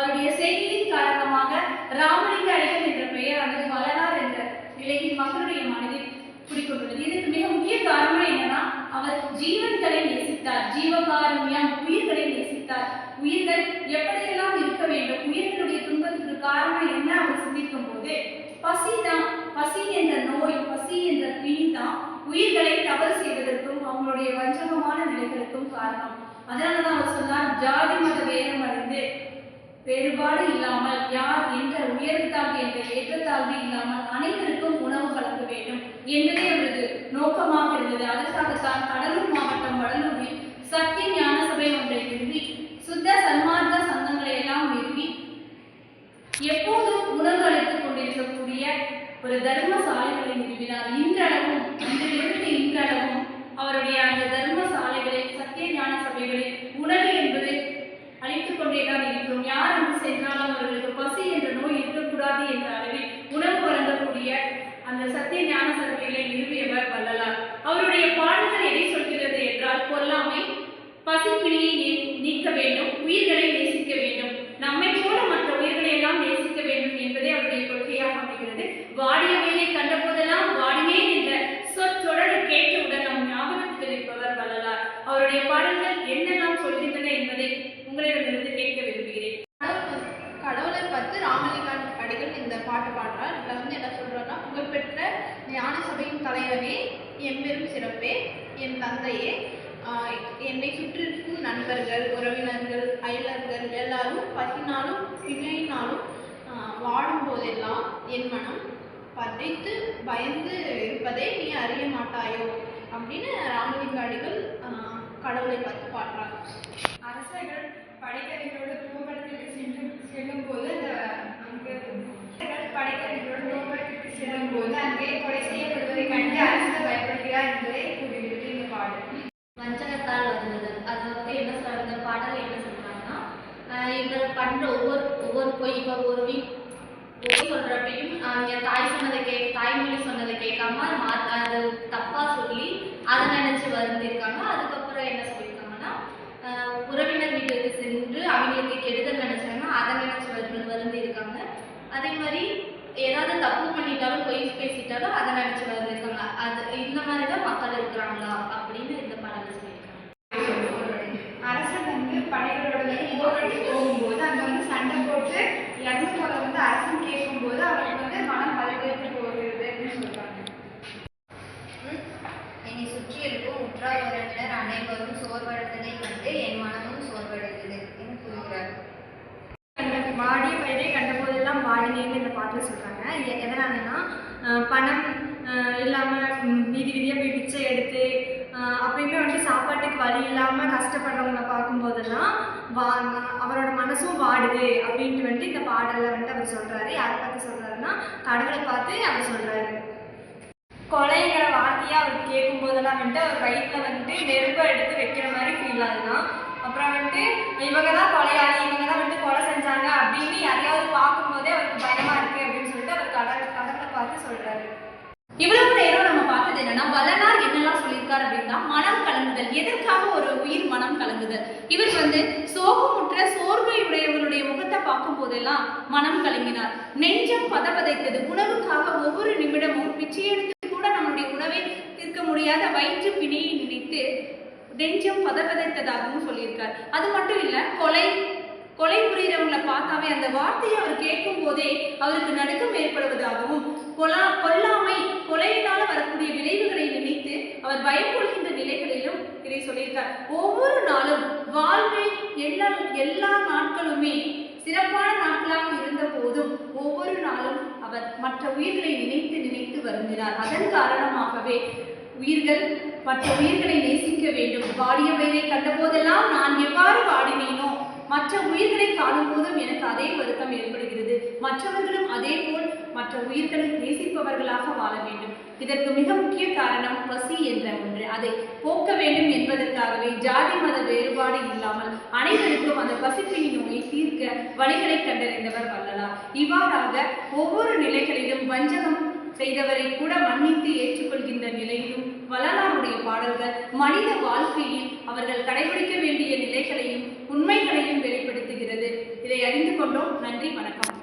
அவருடைய செய்தியின் காரணமாக ராமலிங்க அடிகள் என்ற பெயர் அல்லது வளரார் என்ற நிலையில் மக்களுடைய மனதில் குடிக்கொண்டுள்ளது இதுக்கு மிக முக்கிய காரணம் என்னன்னா அவர் ஜீவன்களை நேசித்தார். ஜீவகாரண்யம் உயிர்களை நேசித்தார். உயிர்கள் எப்படியெல்லாம் இருக்க வேண்டும் உயிர்களுடைய துன்பத்துக்கு காரணம் என்ன அவர் சிந்திக்கும் போது பசி தான் பசி என்ற நோய் பசி என்ற பிணி தான் உயிர்களை தவறு செய்வதற்கும் அவங்களுடைய வஞ்சகமான நிலைகளுக்கும் காரணம். அதனாலதான் அவர் சொன்னார் ஜாதி மத வேதம் அடைந்து வேறுபாடு இல்லாமல் யார் என்ற உயர்த்தாழ்வு என்ற ஏற்றத்தாழ்வு இல்லாமல் அனைவருக்கும் உணவு வழங்க வேண்டும். என்பதே அவரது நோக்கமாக இருந்தது. அதற்காகத்தான் கடலூர் மாவட்டம் வடலூரில் சத்திய ஞான சபை ஒன்றை நிறுவி சுத்த சன்மார்க்க சங்கங்களை எல்லாம் நிறுவி எப்போதும் உணவு அளித்துக் கொண்டிருக்கக்கூடிய ஒரு தர்மசாலைகளை நிறுவினார். இன்றளவும் இன்றிலிருந்து இன்றளவும் அவருடைய அந்த தர்மசாலைகளை சத்திய ஞான சபைகளில் கொண்டேதான் இருக்கிறோம். யார் அங்கு சென்றாலும் அவர்களுக்கு பசி என்ற நோய் இருக்கக்கூடாது என்ற அளவில் உணவு வழங்கக்கூடிய அந்த சத்திய ஞான சபைகளை நிறுவியவர் வள்ளலார். அவருடைய பாடல்கள் எதை சொல்கிறது என்றால் கொல்லாமை பசிப்பிணியை நீக்க வேண்டும் உயிர்களை நேசிக்க வேண்டும். நம்மை போல மற்ற உயிர்களை எல்லாம் நேசிக்க வேண்டும் என்பதே அவருடைய கொள்கையாக அமைகிறது. வாடிய வேலை கண்ட போதெல்லாம் வாடினேன் என்ற சொற்றொடரை கேட்டவுடன் நம் ஞாபகத்தில் இருப்பவர் வள்ளலார் அவருடைய பாடல்கள் என்னெல்லாம் சொல்கின்றன என்பதை உங்களிடமிருந்து கேட்க விரும்புகிறேன் கடவுளை பார்த்து ராமலிங்கான் இந்த பாட்டு பாடுறார். இதில் வந்து என்ன சொல்றாருன்னா புகழ்பெற்ற ஞான சபையின் தலைவனே எம்பெரும் சிறப்பே என் தந்தையே என்னை என்னை சுற்றிருக்கும் நண்பர்கள் உறவினர்கள் அயலர்கள் எல்லாரும் பசினாலும் பிணையினாலும் வாடும் போதெல்லாம் என் மனம் பதைத்து பயந்து இருப்பதை நீ அறிய மாட்டாயோ? அப்படின்னு ராமலிங்க அடிகள் கடவுளை பார்த்து பாடுறார் அரசர்கள் படைக்கவிகளோடு போர்க்களத்திற்கு சென்று செல்லும் போது அந்த அங்கே அரசர்கள் படைக்கவிகளோடு போர்க்களத்திற்கு செல்லும் போது அங்கே கொலை செய்யப்படுவதை கண்டு அரசர் பயப்படுகிறார் என்பதை கூறுகிறது இந்த பாடல் வஞ்சகத்தால் வந்தது அது வந்து என்ன சொல்ற இந்த பாடல் என்ன சொல்றாங்கன்னா பண்ற ஒவ்வொரு ஒவ்வொரு போய் இப்போ ஒரு வீக் போய் சொல்றப்பையும் அவங்க தாய் சொன்னதை கே தாய்மொழி சொன்னதை கேட்காம மா அது தப்பா சொல்லி அதை நினைச்சு வருந்திருக்காங்க. அதுக்கப்புறம் என்ன சொல்லியிருக்காங்கன்னா உறவினர் வீட்டுக்கு சென்று அவங்களுக்கு கெடுதல் நினைச்சாங்கன்னா அதை நினைச்சு வந்து வருந்திருக்காங்க. அதே மாதிரி ஏதாவது தப்பு பண்ணிட்டாலும் பொய் பேசிட்டாலும் அதை நினைச்சு வருந்திருக்காங்க. அது இந்த மாதிரி தான் மக்கள் இருக்கிறாங்களா? அப்படின்னு இந்த படத்தை சொல்லியிருக்காங்க. அரசு வந்து படைகளோட வந்து போர்க்களத்துக்கு போகும்போது அங்கே வந்து சண்டை போட்டு இறந்து போல வந்து அரசன் கேட்கும்போது அவருக்கு வந்து மனம் பதவியேற்று போகிறது அப்படின்னு சொல்றாங்க. என்னை சுற்றி இருக்கும் உற்றார் அனைவரும் சோர்வடைந்ததை கண்டு என் மனமும் சோர்வடைந்தது என்று கூறுகிறார். வாடிய பயிரை கண்டபோதெல்லாம் வாடினேன்னு இந்த பாட்டில் சொல்கிறாங்க எதனாலன்னா பணம் இல்லாமல் வீதி வீதியாக போய் பிச்சை எடுத்து அப்பயுமே வந்துட்டு சாப்பாட்டுக்கு வழி இல்லாமல் கஷ்டப்படுறவங்கள பார்க்கும்போதெல்லாம் வா அவரோட மனசும் வாடுது அப்படின்ட்டு வந்துட்டு இந்த பாடலில் வந்துட்டு அவர் சொல்கிறாரு யாரை பார்த்து சொல்கிறாருன்னா கடவுளை பார்த்து அவர் சொல்கிறாரு கொலைங்கிற வார்த்தையை அவர் கேட்கும்போதெல்லாம் வந்துட்டு அவர் வயிற்றில் வந்துட்டு நெருப்பை எடுத்து வைக்கிற மாதிரி ஃபீல் ஆகுதான் அப்புறம் வந்துட்டு இவங்க தான் கொலையாளி இவங்க தான் வந்துட்டு கொலை செஞ்சாங்க அப்படின்னு யாரையாவது பார்க்கும்போதே அவருக்கு பயமா இருக்கு அப்படின்னு சொல்லிட்டு அவர் கடல் கடலை பார்த்து சொல்றாரு. இவ்வளவு நேரம் நம்ம பார்த்தது என்னன்னா வள்ளலார் சொல்லியிருக்கார் அப்படின்னா மனம் கலங்குதல். எதற்காக ஒரு உயிர் மனம் கலங்குதல்? இவர் வந்து சோகமுற்ற சோர்வையுடையவருடைய முகத்தை பார்க்கும் போதெல்லாம் மனம் கலங்கினார். நெஞ்சம் பதபதைத்தது உணவுக்காக ஒவ்வொரு நிமிடமும் பிச்சை எடுத்து கூட நம்முடைய உணவை தீர்க்க முடியாத வயிற்று பிணியை நினைத்து நெஞ்சம் பதபதைத்ததாகவும் சொல்லியிருக்கார். அது மட்டும் இல்லை கொலை கொலை புரியிறவங்களை பார்த்தாவே அந்த வார்த்தையை அவர் கேட்கும் போதே அவருக்கு நடுக்கம் ஏற்படுவதாகவும் கொலா கொல்லாமை கொலையினால் வரக்கூடிய விளைவுகளை நினைத்து அவர் பயம் கொள்கின்ற நிலைகளிலும் இதை சொல்லியிருக்கார். ஒவ்வொரு நாளும் வாழ்வில் எல்லா எல்லா நாட்களுமே சிறப்பான நாட்களாக இருந்த போதும் ஒவ்வொரு நாளும் அவர் மற்ற உயிர்களை நினைத்து நினைத்து வருந்தினார். அதன் காரணமாகவே உயிர்கள் மற்ற உயிர்களை நேசிக்க வேண்டும். வாடிய வயதை கண்டபோதெல்லாம் நான் எவ்வாறு வாடினேனோ மற்ற உயிர்களை காணும் போதும் எனக்கு அதே வருத்தம் ஏற்படுகிறது. மற்றவர்களும் அதே போல் மற்ற உயிர்களை நேசிப்பவர்களாக வாழ வேண்டும். இதற்கு மிக முக்கிய காரணம் பசி என்ற ஒன்று. அதை போக்க வேண்டும் என்பதற்காகவே ஜாதி மத வேறுபாடு இல்லாமல் அனைவருக்கும் அந்த பசிப்பினி நோயை தீர்க்க வழிகளை கண்டறிந்தவர் வல்லலா இவ்வாறாக ஒவ்வொரு நிலைகளிலும் வஞ்சகம் செய்தவரை கூட மன்னித்து ஏற்றுக்கொள்கின்ற நிலையிலும் பாடல்கள் மனித வாழ்க்கையில் அவர்கள் கடைபிடிக்க வேண்டிய நிலைகளையும் உண்மைகளையும் வெளிப்படுத்துகிறது. இதை அறிந்து கொண்டோம். நன்றி வணக்கம்.